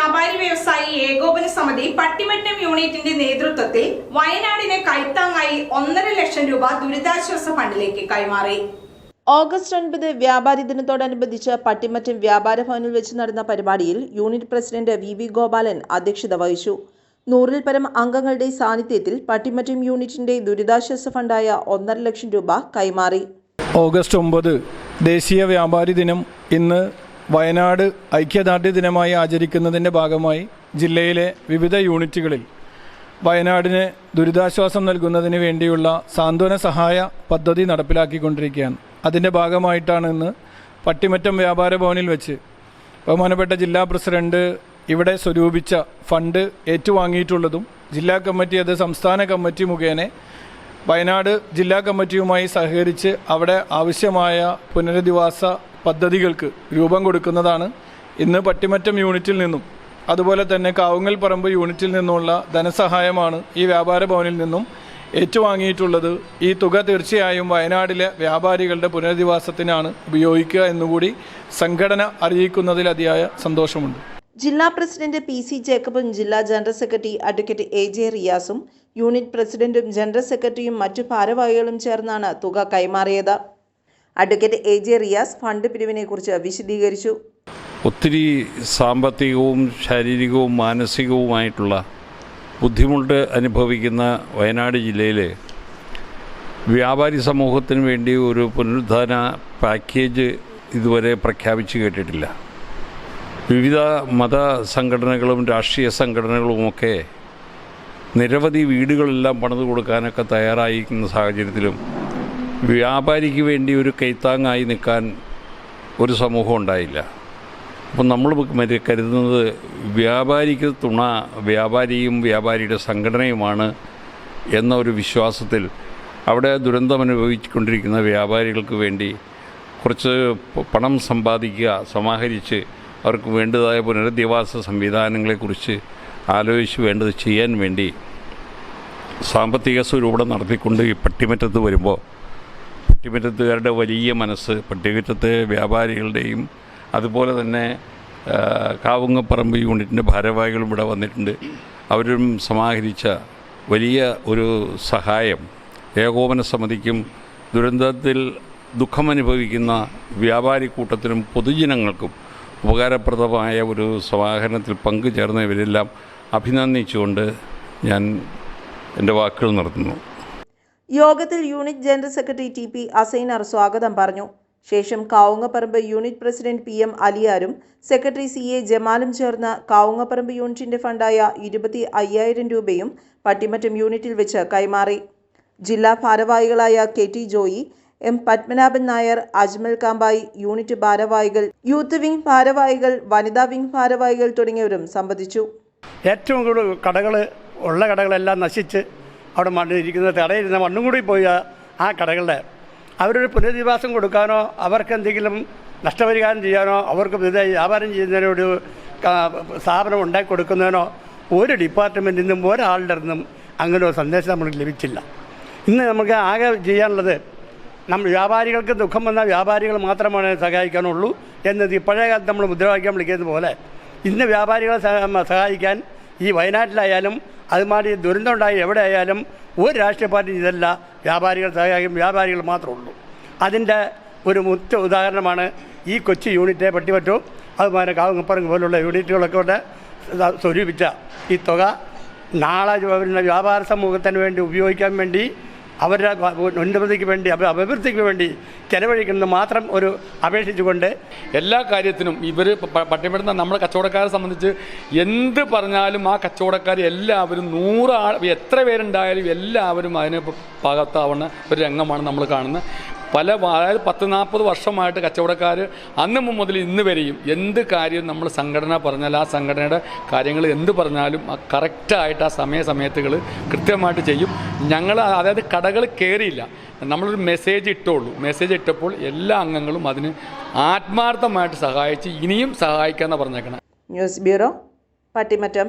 വ്യാപാരി വ്യവസായി ഏകോപന സമിതി പട്ടിമറ്റം യൂണിറ്റിന്റെ നേതൃത്വത്തിൽ വയനാടിന് കൈത്താങ്ങായി ഒന്നര ലക്ഷം രൂപ ദുരിതാശ്വാസ ഫണ്ടിലേക്ക് കൈമാറി. ഓഗസ്റ്റ് ഒൻപത് വ്യാപാരി ദിനത്തോടനുബന്ധിച്ച് പട്ടിമറ്റം വ്യാപാര ഭവനിൽ വെച്ച് നടന്ന പരിപാടിയിൽ unit president V V Gopalan അധ്യക്ഷത വഹിച്ചു. നൂറിൽ പരം അംഗങ്ങളുടെ സാന്നിധ്യത്തിൽ പട്ടിമറ്റം യൂണിറ്റിന്റെ ദുരിതാശ്വാസ ഫണ്ടായ ഒന്നര ലക്ഷം രൂപ കൈമാറി. ഓഗസ്റ്റ് ഒമ്പത് ദേശീയ വ്യാപാരി ദിനം ഇന്ന് വയനാട് ഐക്യദാർഢ്യ ദിനമായി ആചരിക്കുന്നതിന്റെ ഭാഗമായി ജില്ലയിലെ വിവിധ യൂണിറ്റുകളിൽ വയനാടിന് ദുരിതാശ്വാസം നൽകുന്നതിന് വേണ്ടിയുള്ള സാന്ത്വന സഹായ പദ്ധതി നടപ്പിലാക്കിക്കൊണ്ടിരിക്കുകയാണ്. അതിന്റെ ഭാഗമായിട്ടാണ് ഇന്ന് പട്ടിമറ്റം വ്യാപാര ഭവനിൽ വെച്ച് ബഹുമാനപ്പെട്ട ജില്ലാ പ്രസിഡന്റ് ഇവിടെ സ്വരൂപിച്ച ഫണ്ട് ഏറ്റുവാങ്ങിയിട്ടുള്ളതും ജില്ലാ കമ്മിറ്റി അത് സംസ്ഥാന കമ്മിറ്റി മുഖേന വയനാട് ജില്ലാ കമ്മിറ്റിയുമായി സഹകരിച്ച് അവിടെ ആവശ്യമായ പുനരധിവാസ പദ്ധതികൾക്ക് രൂപം കൊടുക്കുന്നതാണ്. ഇന്ന് പട്ടിമറ്റം യൂണിറ്റിൽ നിന്നും അതുപോലെ തന്നെ കാവുങ്ങൽ പറമ്പ് യൂണിറ്റിൽ നിന്നുള്ള ധനസഹായമാണ് ഈ വ്യാപാര ഭവനിൽ നിന്നും ഏറ്റുവാങ്ങിയിട്ടുള്ളത്. ഈ തുക തീർച്ചയായും വയനാടിലെ വ്യാപാരികളുടെ പുനരധിവാസത്തിനാണ് ഉപയോഗിക്കുക എന്നുകൂടി സംഘടന അറിയിക്കുന്നതിൽ അതിയായ സന്തോഷമുണ്ട്. ജില്ലാ പ്രസിഡന്റ് പി സി ജേക്കബും ജില്ലാ general secretary advocate A J റിയാസും unit പ്രസിഡന്റും ജനറൽ സെക്രട്ടറിയും മറ്റു ഭാരവാഹികളും ചേർന്നാണ് തുക കൈമാറിയത്. Advocate A J Riyas fund പിരിവിനെക്കുറിച്ച് വിശദീകരിച്ചു. ഒത്തിരി സാമ്പത്തികവും ശാരീരികവും മാനസികവുമായിട്ടുള്ള ബുദ്ധിമുട്ട് അനുഭവിക്കുന്ന വയനാട് ജില്ലയിലെ വ്യാപാരി സമൂഹത്തിന് വേണ്ടി ഒരു പുനരുദ്ധാന പാക്കേജ് ഇതുവരെ പ്രഖ്യാപിച്ചു കേട്ടിട്ടില്ല. വിവിധ മത സംഘടനകളും രാഷ്ട്രീയ സംഘടനകളുമൊക്കെ നിരവധി വീടുകളെല്ലാം പണിത് കൊടുക്കാനൊക്കെ തയ്യാറായിരിക്കുന്ന സാഹചര്യത്തിലും വ്യാപാരിക്ക് വേണ്ടി ഒരു കൈത്താങ്ങായി നിൽക്കാൻ ഒരു സമൂഹം ഉണ്ടായില്ല. അപ്പം നമ്മൾ കരുതുന്നത് വ്യാപാരിക്ക് തുണ വ്യാപാരിയും വ്യാപാരിയുടെ സംഘടനയുമാണ് എന്ന ഒരു വിശ്വാസത്തിൽ അവിടെ ദുരന്തം അനുഭവിച്ചുകൊണ്ടിരിക്കുന്ന വ്യാപാരികൾക്ക് വേണ്ടി കുറച്ച് പണം സമ്പാദിക്കുക സമാഹരിച്ച് അവർക്ക് വേണ്ടതായ പുനരധിവാസ സംവിധാനങ്ങളെക്കുറിച്ച് ആലോചിച്ച് വേണ്ടത് ചെയ്യാൻ വേണ്ടി സാമ്പത്തിക സ്വരൂപം നടത്തിക്കൊണ്ട് ഈ പട്ടിമറ്റത്ത് വരുമ്പോൾ പട്ടിമറ്റത്തുകാരുടെ വലിയ മനസ്സ് പട്ടിമുറ്റത്തെ വ്യാപാരികളുടെയും അതുപോലെ തന്നെ കാവുങ്ങപ്പറമ്പ് യൂണിറ്റിന്റെ ഭാരവാഹികളും ഇവിടെ വന്നിട്ടുണ്ട്. അവരും സമാഹരിച്ച വലിയ ഒരു സഹായം ഏകോപന സമിതിക്കും ദുരന്തത്തിൽ ദുഃഖമനുഭവിക്കുന്ന വ്യാപാരി കൂട്ടത്തിനും പൊതുജനങ്ങൾക്കും ഉപകാരപ്രദമായ ഒരു സമാഹരണത്തിൽ പങ്കുചേർന്ന ഇവരെല്ലാം അഭിനന്ദിച്ചുകൊണ്ട് ഞാൻ എന്റെ വാക്കുകൾ നടത്തുന്നു യോഗത്തിൽ unit general secretary T P Assainar സ്വാഗതം പറഞ്ഞു. ശേഷം Kavungapparambu unit president P M അലിയാരും secretary C A ജമാലും ചേർന്ന് കാവുങ്ങപ്പറമ്പ് യൂണിറ്റിന്റെ ഫണ്ടായ ഇരുപത്തി അയ്യായിരം രൂപയും പട്ടിമറ്റം യൂണിറ്റിൽ വെച്ച് കൈമാറി. ജില്ലാ ഭാരവാഹികളായ K T Joy M Padmanabhan Nair Ajmal Kampai unit ഭാരവാഹികൾ യൂത്ത് വിംഗ് ഭാരവാഹികൾ വനിതാ വിംഗ് ഭാരവാഹികൾ തുടങ്ങിയവരും സംബന്ധിച്ചു. ഏറ്റവും കൂടുതൽ കടകൾ ഉള്ള കടകളെല്ലാം നശിച്ച് അവിടെ മണ്ണിരിക്കുന്ന തടയിരുന്ന മണ്ണും കൂടി പോയ ആ കടകളുടെ. അവരൊരു പുനരധിവാസം കൊടുക്കാനോ അവർക്ക് എന്തെങ്കിലും നഷ്ടപരിഹാരം ചെയ്യാനോ അവർക്ക് പുതിയതായി വ്യാപാരം ചെയ്യുന്നതിനൊരു സ്ഥാപനം ഉണ്ടാക്കി കൊടുക്കുന്നതിനോ ഒരു ഡിപ്പാർട്ട്മെന്റിൽ നിന്നും ഒരാളുടെ നിന്നും അങ്ങനെ ഒരു സന്ദേശം നമുക്ക് ലഭിച്ചില്ല. ഇന്ന് നമുക്ക് ആകെ ചെയ്യാനുള്ളത് നമ്മൾ വ്യാപാരികൾക്ക് ദുഃഖം വന്ന വ്യാപാരികൾ മാത്രമാണ് സഹായിക്കാനുള്ളൂ എന്നത് പഴയ കാലത്ത് നമ്മൾ മുദ്രാവാക്യം വിളിക്കുന്നത് പോലെ. ഇന്ന് വ്യാപാരികളെ സഹായിക്കാൻ ഈ വയനാട്ടിലായാലും അതുമാതിരി ദുരന്തം ഉണ്ടായി എവിടെ ആയാലും ഒരു രാഷ്ട്രീയ പാർട്ടി ഇതല്ല. വ്യാപാരികൾ സഹായിക്കും. വ്യാപാരികൾ മാത്രമേ ഉള്ളൂ. അതിന്റെ ഒരു മുറ്റ ഉദാഹരണമാണ് ഈ കൊച്ചു യൂണിറ്റിനെ പട്ടിപറ്റവും അതുമാതിരി കാവുങ്ങപ്പറങ്ങ് പോലുള്ള യൂണിറ്റുകളൊക്കെ കൊണ്ട് സ്വരൂപിച്ച ഈ തുക നാളെ വ്യാപാര സമൂഹത്തിന് വേണ്ടി ഉപയോഗിക്കാൻ വേണ്ടി അവരുടെ ഉന്നതിക്ക് വേണ്ടി അഭി- അഭിവൃദ്ധിക്ക് വേണ്ടി ചെലവഴിക്കുന്നത് മാത്രം ഒരു അപേക്ഷിച്ചുകൊണ്ട് എല്ലാ കാര്യത്തിനും ഇവർ പട്ടിപ്പെടുന്ന നമ്മുടെ കച്ചവടക്കാരെ സംബന്ധിച്ച് എന്ത് പറഞ്ഞാലും ആ കച്ചവടക്കാർ എല്ലാവരും നൂറ് ആൾ എത്ര പേരുണ്ടായാലും എല്ലാവരും അതിന് പാകത്താവുന്ന ഒരു രംഗമാണ് നമ്മൾ കാണുന്നത്. പല അതായത് പത്ത് നാൽപ്പത് വർഷമായിട്ട് കച്ചവടക്കാർ അന്ന് മുതൽ ഇന്ന് വരെയും എന്ത് കാര്യം നമ്മൾ സംഘടന പറഞ്ഞാൽ ആ സംഘടനയുടെ കാര്യങ്ങൾ എന്ത് പറഞ്ഞാലും കറക്റ്റായിട്ട് ആ സമയ സമയത്തുകൾ കൃത്യമായിട്ട് ചെയ്യും. ഞങ്ങൾ അതായത് കടകൾ കയറിയില്ല നമ്മളൊരു മെസ്സേജ് ഇട്ടുള്ളൂ മെസ്സേജ് ഇട്ടപ്പോൾ എല്ലാ അംഗങ്ങളും അതിന് ആത്മാർത്ഥമായിട്ട് സഹായിച്ച് ഇനിയും സഹായിക്കാമെന്ന് പറഞ്ഞേക്കണം. News bureau Pattimattam.